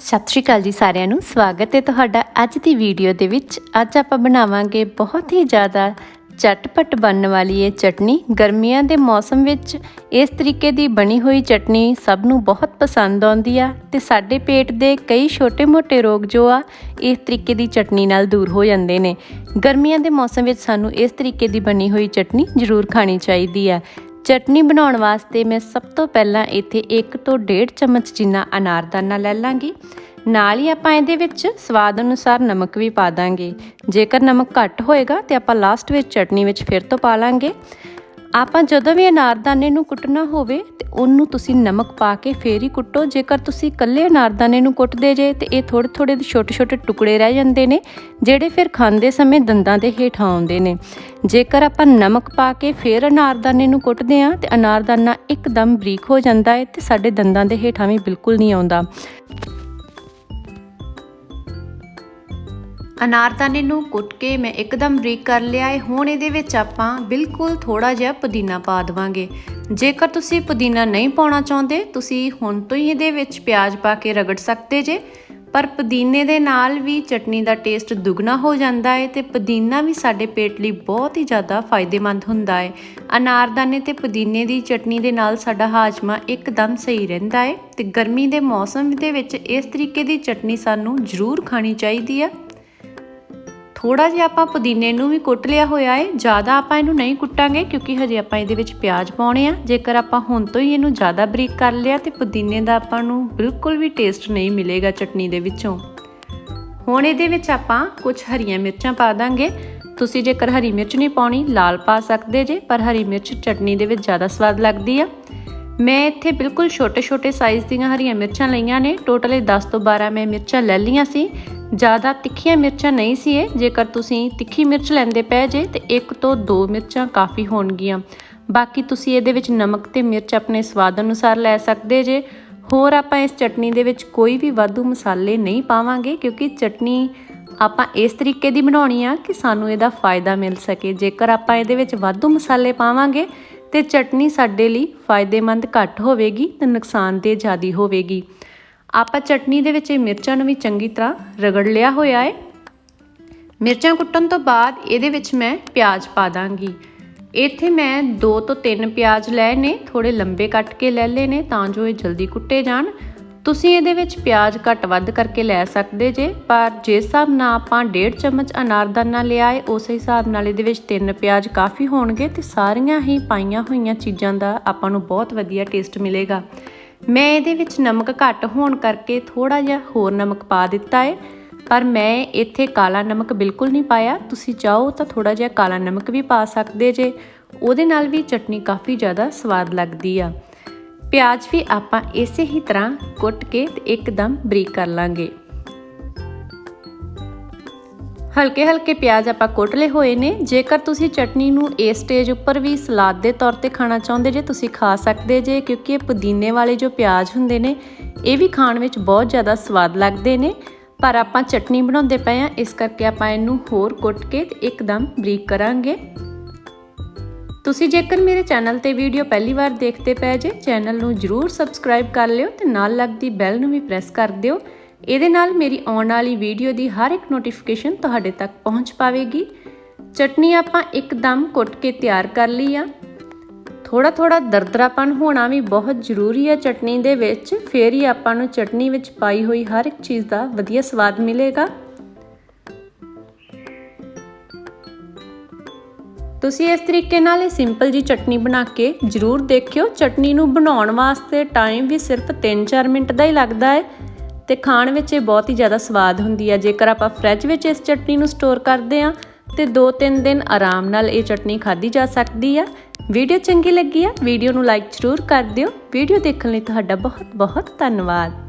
ਸਤਿ ਸ਼੍ਰੀ ਅਕਾਲ ਜੀ ਸਾਰਿਆਂ ਨੂੰ। ਸਵਾਗਤ ਹੈ ਤੁਹਾਡਾ ਅੱਜ ਦੀ ਵੀਡੀਓ ਦੇ ਵਿੱਚ। ਅੱਜ ਆਪਾਂ ਬਣਾਵਾਂਗੇ ਬਹੁਤ ਹੀ ਜ਼ਿਆਦਾ ਚਟਪਟ ਬਣਨ ਵਾਲੀ ਇਹ ਚਟਨੀ। ਗਰਮੀਆਂ ਦੇ ਮੌਸਮ ਵਿੱਚ ਇਸ ਤਰੀਕੇ ਦੀ ਬਣੀ ਹੋਈ ਚਟਨੀ ਸਭ ਨੂੰ ਬਹੁਤ ਪਸੰਦ ਆਉਂਦੀ ਆ ਤੇ ਸਾਡੇ ਪੇਟ ਦੇ ਕਈ ਛੋਟੇ-ਮੋਟੇ ਰੋਗ ਜੋ ਆ, ਇਸ ਤਰੀਕੇ ਦੀ ਚਟਨੀ ਨਾਲ ਦੂਰ ਹੋ ਜਾਂਦੇ ਨੇ। ਗਰਮੀਆਂ ਦੇ ਮੌਸਮ ਵਿੱਚ ਸਾਨੂੰ ਇਸ ਤਰੀਕੇ ਦੀ ਬਣੀ ਹੋਈ ਚਟਨੀ ਜ਼ਰੂਰ ਖਾਣੀ ਚਾਹੀਦੀ ਆ। ਚਟਨੀ ਬਣਾਉਣ ਵਾਸਤੇ ਮੈਂ ਸਭ ਤੋਂ ਪਹਿਲਾਂ ਇੱਥੇ 1 ਤੋਂ 1.5 ਚਮਚ ਜਿੰਨਾ ਅਨਾਰਦਾਨਾ ਲੈ ਲਾਂਗੀ। ਨਾਲ ਹੀ ਆਪਾਂ ਇਹਦੇ ਵਿੱਚ ਸਵਾਦ ਅਨੁਸਾਰ ਨਮਕ ਵੀ ਪਾ ਦਾਂਗੇ। ਜੇਕਰ ਨਮਕ ਘੱਟ ਹੋਏਗਾ ਤੇ ਆਪਾਂ ਲਾਸਟ ਵਿੱਚ ਚਟਨੀ ਵਿੱਚ ਫਿਰ ਤੋਂ ਪਾ ਲਾਂਗੇ। ਆਪਾਂ ਜਦੋਂ ਵੀ ਅਨਾਰਦਾਨੇ ਨੂੰ ਕੁੱਟਣਾ ਹੋਵੇ ਤੇ ਉਹਨੂੰ ਤੁਸੀਂ ਨਮਕ ਪਾ ਕੇ ਫੇਰ ਹੀ ਕੁੱਟੋ। ਜੇਕਰ ਤੁਸੀਂ ਇਕੱਲੇ ਅਨਾਰਦਾਨੇ ਨੂੰ ਕੁੱਟਦੇ ਜੇ ਤੇ ਇਹ ਥੋੜੇ ਥੋੜੇ ਛੋਟੇ ਛੋਟੇ ਟੁਕੜੇ ਰਹਿ ਜਾਂਦੇ ਨੇ, ਜਿਹੜੇ ਫਿਰ ਖਾਂਦੇ ਸਮੇਂ ਦੰਦਾਂ ਦੇ ਹੇਠਾਂ ਆਉਂਦੇ ਨੇ। ਜੇਕਰ ਆਪਾਂ ਨਮਕ ਪਾ ਕੇ ਫੇਰ ਅਨਾਰਦਾਨੇ ਨੂੰ ਕੁੱਟਦੇ ਆ ਤੇ ਅਨਾਰਦਾਨਾ ਇੱਕਦਮ ਬਰੀਕ ਹੋ ਜਾਂਦਾ ਹੈ ਤੇ ਸਾਡੇ ਦੰਦਾਂ ਦੇ ਹੇਠਾਂ ਵੀ ਬਿਲਕੁਲ ਨਹੀਂ ਆਉਂਦਾ। ਅਨਾਰਦਾਨੇ ਨੂੰ ਕੁੱਟ ਕੇ ਮੈਂ ਇੱਕਦਮ ਬਰੀਕ ਕਰ ਲਿਆ ਹੈ ਹੁਣ ਇਹਦੇ ਵਿੱਚ ਆਪਾਂ ਬਿਲਕੁਲ ਥੋੜਾ ਜਿਹਾ ਪੁਦੀਨਾ ਪਾ ਦਵਾਂਗੇ। ਜੇਕਰ ਤੁਸੀਂ ਪੁਦੀਨਾ ਨਹੀਂ ਪਾਉਣਾ ਚਾਹੁੰਦੇ, ਤੁਸੀਂ ਹੁਣ ਤੋਂ ਹੀ ਇਹਦੇ ਵਿੱਚ ਪਿਆਜ਼ ਪਾ ਕੇ ਰਗੜ ਸਕਦੇ ਜੇ। ਪਰ ਪੁਦੀਨੇ ਦੇ ਨਾਲ ਵੀ ਚਟਨੀ ਦਾ ਟੇਸਟ ਦੁੱਗਣਾ ਹੋ ਜਾਂਦਾ ਹੈ ਤੇ ਪੁਦੀਨਾ ਵੀ ਸਾਡੇ ਪੇਟ ਲਈ ਬਹੁਤ ਹੀ ਜ਼ਿਆਦਾ ਫਾਇਦੇਮੰਦ ਹੁੰਦਾ ਹੈ ਅਨਾਰਦਾਨੇ ਤੇ ਪੁਦੀਨੇ ਦੀ ਚਟਨੀ ਦੇ ਨਾਲ ਸਾਡਾ ਹਾਜਮਾ ਇੱਕਦਮ ਸਹੀ ਰਹਿੰਦਾ ਹੈ ਤੇ ਗਰਮੀ ਦੇ ਮੌਸਮ ਦੇ ਵਿੱਚ ਇਸ ਤਰੀਕੇ ਦੀ ਚਟਨੀ ਸਾਨੂੰ ਜ਼ਰੂਰ ਖਾਣੀ ਚਾਹੀਦੀ ਹੈ ਥੋੜਾ ਜਿਹਾ ਆਪਾਂ ਪੁਦੀਨੇ ਨੂੰ ਵੀ ਕੁੱਟ ਲਿਆ ਹੋਇਆ ਹੈ ਜ਼ਿਆਦਾ ਆਪਾਂ ਇਹਨੂੰ ਨਹੀਂ ਕੁੱਟਾਂਗੇ ਕਿਉਂਕਿ ਹਜੇ ਆਪਾਂ ਇਹਦੇ ਵਿੱਚ ਪਿਆਜ਼ ਪਾਉਣੇ ਆ। ਜੇਕਰ ਆਪਾਂ ਹੁਣ ਤੋਂ ਹੀ ਇਹਨੂੰ ਜ਼ਿਆਦਾ ਬਰੀਕ ਕਰ ਲਿਆ ਤੇ ਪੁਦੀਨੇ ਦਾ ਆਪਾਂ ਨੂੰ ਬਿਲਕੁਲ ਵੀ ਟੇਸਟ ਨਹੀਂ ਮਿਲੇਗਾ ਚਟਨੀ ਦੇ ਵਿੱਚੋਂ। ਹੁਣ ਇਹਦੇ ਵਿੱਚ ਆਪਾਂ ਕੁਝ ਹਰੀਆਂ ਮਿਰਚਾਂ ਪਾ ਦਾਂਗੇ। ਤੁਸੀਂ ਜੇਕਰ ਹਰੀ ਮਿਰਚ ਨਹੀਂ ਪਾਉਣੀ, ਲਾਲ ਪਾ ਸਕਦੇ ਜੇ, ਪਰ ਹਰੀ ਮਿਰਚ ਚਟਨੀ ਦੇ ਵਿੱਚ ਜ਼ਿਆਦਾ ਸਵਾਦ ਲੱਗਦੀ ਆ। ਮੈਂ ਇੱਥੇ ਬਿਲਕੁਲ ਛੋਟੇ-ਛੋਟੇ ਸਾਈਜ਼ ਦੀਆਂ ਹਰੀਆਂ ਮਿਰਚਾਂ ਲਈਆਂ ਨੇ। ਟੋਟਲ 10 ਤੋਂ 12 ਮੈਂ ਮਿਰਚਾਂ ਲੈ ਲਈਆਂ ਸੀ। ਜ਼ਿਆਦਾ ਤਿੱਖੀਆਂ ਮਿਰਚਾਂ ਨਹੀਂ ਸੀ ਇਹ, ਜੇਕਰ ਤੁਸੀਂ ਤਿੱਖੀ ਮਿਰਚ ਲੈਂਦੇ ਪਏ ਜੇ, ਤੇ ਇੱਕ ਤੋਂ ਦੋ ਮਿਰਚਾਂ ਕਾਫੀ ਹੋਣਗੀਆਂ। ਬਾਕੀ ਤੁਸੀਂ ਇਹਦੇ ਵਿੱਚ ਨਮਕ ਤੇ ਮਿਰਚ ਆਪਣੇ ਸਵਾਦ ਅਨੁਸਾਰ ਲੈ ਸਕਦੇ ਜੇ। ਹੋਰ ਆਪਾਂ ਇਸ ਚਟਨੀ ਦੇ ਵਿੱਚ ਕੋਈ ਵੀ ਵਾਧੂ ਮਸਾਲੇ ਨਹੀਂ ਪਾਵਾਂਗੇ, ਕਿਉਂਕਿ ਚਟਨੀ ਆਪਾਂ ਇਸ ਤਰੀਕੇ ਦੀ ਬਣਾਉਣੀ ਆ ਕਿ ਸਾਨੂੰ ਇਹਦਾ ਫਾਇਦਾ ਮਿਲ ਸਕੇ। ਜੇਕਰ ਆਪਾਂ ਇਹਦੇ ਵਿੱਚ ਵਾਧੂ ਮਸਾਲੇ ਪਾਵਾਂਗੇ, ਤੇ ਚਟਨੀ ਸਾਡੇ ਲਈ ਫਾਇਦੇਮੰਦ ਘੱਟ ਹੋਵੇਗੀ ਤੇ ਨੁਕਸਾਨਦੇਹ ਜ਼ਿਆਦਾ ਹੋਵੇਗੀ। ਆਪਾਂ ਚਟਨੀ ਦੇ ਵਿੱਚ ਇਹ ਮਿਰਚਾਂ ਨੂੰ ਵੀ ਚੰਗੀ ਤਰ੍ਹਾਂ ਰਗੜ ਲਿਆ ਹੋਇਆ ਹੈ। ਮਿਰਚਾਂ ਕੁੱਟਣ ਤੋਂ ਬਾਅਦ ਇਹਦੇ ਵਿੱਚ ਮੈਂ ਪਿਆਜ਼ ਪਾ ਦਾਂਗੀ। ਇੱਥੇ ਮੈਂ 2 ਤੋਂ 3 ਪਿਆਜ਼ ਲਏ ਨੇ ਥੋੜੇ ਲੰਬੇ ਕੱਟ ਕੇ ਲੈ ਲਏ ਨੇ ਤਾਂ ਜੋ ਇਹ ਜਲਦੀ ਕੁੱਟੇ ਜਾਣ। ਤੁਸੀਂ ਇਹਦੇ ਵਿੱਚ ਪਿਆਜ਼ ਘੱਟ ਵੱਧ ਕਰਕੇ ਲੈ ਸਕਦੇ ਜੇ, ਪਰ ਜਿਸ ਹਿਸਾਬ ਨਾਲ ਆਪਾਂ 1.5 ਚਮਚ ਅਨਾਰਦਾਨਾ ਲਿਆ ਹੈ, ਉਸੇ ਹਿਸਾਬ ਨਾਲ ਇਹਦੇ ਵਿੱਚ 3 ਪਿਆਜ਼ ਕਾਫੀ ਹੋਣਗੇ ਤੇ ਸਾਰੀਆਂ ਹੀ ਪਾਈਆਂ ਹੋਈਆਂ ਚੀਜ਼ਾਂ ਦਾ ਆਪਾਂ ਨੂੰ ਬਹੁਤ ਵਧੀਆ ਟੇਸਟ ਮਿਲੇਗਾ। ਮੈਂ ਇਹਦੇ ਵਿੱਚ ਨਮਕ ਘੱਟ ਹੋਣ ਕਰਕੇ ਥੋੜਾ ਜਿਹਾ ਹੋਰ ਨਮਕ ਪਾ ਦਿੱਤਾ ਹੈ ਪਰ ਮੈਂ ਇੱਥੇ ਕਾਲਾ ਨਮਕ ਬਿਲਕੁਲ ਨਹੀਂ ਪਾਇਆ। ਤੁਸੀਂ ਚਾਹੋ ਤਾਂ ਥੋੜਾ ਜਿਹਾ ਕਾਲਾ ਨਮਕ ਵੀ ਪਾ ਸਕਦੇ ਜੇ। ਉਹਦੇ ਨਾਲ ਵੀ ਚਟਨੀ ਕਾਫੀ ਜ਼ਿਆਦਾ ਸਵਾਦ ਲੱਗਦੀ ਆ। ਪਿਆਜ਼ ਵੀ ਆਪਾਂ ਇਸੇ ਹੀ ਤਰ੍ਹਾਂ ਕੁੱਟ ਕੇ ਤੇ ਇੱਕਦਮ ਬਰੀਕ ਕਰ ਲਾਂਗੇ। ਹਲਕੇ ਹਲਕੇ ਪਿਆਜ਼ ਆਪਾਂ ਕੁੱਟ ਲਏ ਹੋਏ ਨੇ। ਜੇਕਰ ਤੁਸੀਂ ਚਟਨੀ ਨੂੰ ਇਸ ਸਟੇਜ ਉੱਪਰ ਵੀ ਸਲਾਦ ਦੇ ਤੌਰ ਤੇ ਖਾਣਾ ਚਾਹੁੰਦੇ ਜੇ, ਤੁਸੀਂ ਖਾ ਸਕਦੇ ਜੇ, ਕਿਉਂਕਿ ਇਹ ਪੁਦੀਨੇ ਵਾਲੇ ਜੋ ਪਿਆਜ਼ ਹੁੰਦੇ ਨੇ, ਇਹ ਵੀ ਖਾਣ ਵਿੱਚ ਬਹੁਤ ਜ਼ਿਆਦਾ ਸਵਾਦ ਲੱਗਦੇ ਨੇ। ਪਰ ਆਪਾਂ ਚਟਨੀ ਬਣਾਉਂਦੇ ਪਏ ਆ ਇਸ ਕਰਕੇ ਆਪਾਂ ਇਹਨੂੰ ਹੋਰ ਕੁੱਟ ਕੇ ਤੇ ਇੱਕਦਮ ਬਰੀਕ ਕਰਾਂਗੇ। ਤੁਸੀਂ ਜੇਕਰ ਮੇਰੇ ਚੈਨਲ ਤੇ ਵੀਡੀਓ ਪਹਿਲੀ ਵਾਰ ਦੇਖਦੇ ਪਏ ਜੇ, ਚੈਨਲ ਨੂੰ ਜਰੂਰ ਸਬਸਕ੍ਰਾਈਬ ਕਰ ਲਿਓ ਤੇ ਨਾਲ ਲੱਗਦੀ ਬੈਲ ਨੂੰ ਵੀ ਪ੍ਰੈਸ ਕਰ ਦਿਓ। ਇਹਦੇ ਨਾਲ ਮੇਰੀ ਆਉਣ ਵਾਲੀ ਵੀਡੀਓ ਦੀ ਹਰ ਇੱਕ ਨੋਟੀਫਿਕੇਸ਼ਨ ਤੁਹਾਡੇ ਤੱਕ ਪਹੁੰਚ ਪਾਵੇਗੀ। ਚਟਨੀ ਆਪਾਂ ਇੱਕਦਮ ਕੁੱਟ ਕੇ ਤਿਆਰ ਕਰ ਲਈ ਆ। ਥੋੜਾ ਥੋੜਾ ਦਰਦਰਾਪਨ ਹੋਣਾ ਵੀ ਬਹੁਤ ਜ਼ਰੂਰੀ ਹੈ ਚਟਨੀ ਦੇ ਵਿੱਚ। ਫੇਰ ਹੀ ਆਪਾਂ ਨੂੰ ਚਟਨੀ ਵਿੱਚ ਪਾਈ ਹੋਈ ਹਰ ਇੱਕ ਚੀਜ਼ ਦਾ ਵਧੀਆ ਸਵਾਦ ਮਿਲੇਗਾ। ਤੁਸੀਂ ਇਸ ਤਰੀਕੇ ਨਾਲ ਇਹ ਸਿੰਪਲ ਜੀ ਚਟਨੀ ਬਣਾ ਕੇ ਜ਼ਰੂਰ ਦੇਖਿਓ। ਚਟਨੀ ਨੂੰ ਬਣਾਉਣ ਵਾਸਤੇ ਟਾਈਮ ਵੀ ਸਿਰਫ 3-4 ਮਿੰਟ ਦਾ ਹੀ ਲੱਗਦਾ ਹੈ। ਤੇ ਖਾਣ ਵਿੱਚ ਇਹ ਬਹੁਤ ਹੀ ਜ਼ਿਆਦਾ ਸਵਾਦ ਹੁੰਦੀ ਹੈ ਜੇਕਰ ਆਪਾਂ ਫ੍ਰਿਜ ਵਿੱਚ ਇਸ ਚਟਨੀ ਨੂੰ ਸਟੋਰ ਕਰਦੇ ਆ ਤੇ 2-3 ਦਿਨ ਆਰਾਮ ਨਾਲ ਇਹ ਚਟਨੀ ਖਾਧੀ ਜਾ ਸਕਦੀ ਆ। ਵੀਡੀਓ ਚੰਗੀ ਲੱਗੀ ਆ, ਵੀਡੀਓ ਨੂੰ ਲਾਈਕ ਜ਼ਰੂਰ ਕਰ ਦਿਓ। ਵੀਡੀਓ ਦੇਖਣ ਲਈ ਤੁਹਾਡਾ ਬਹੁਤ ਬਹੁਤ ਧੰਨਵਾਦ।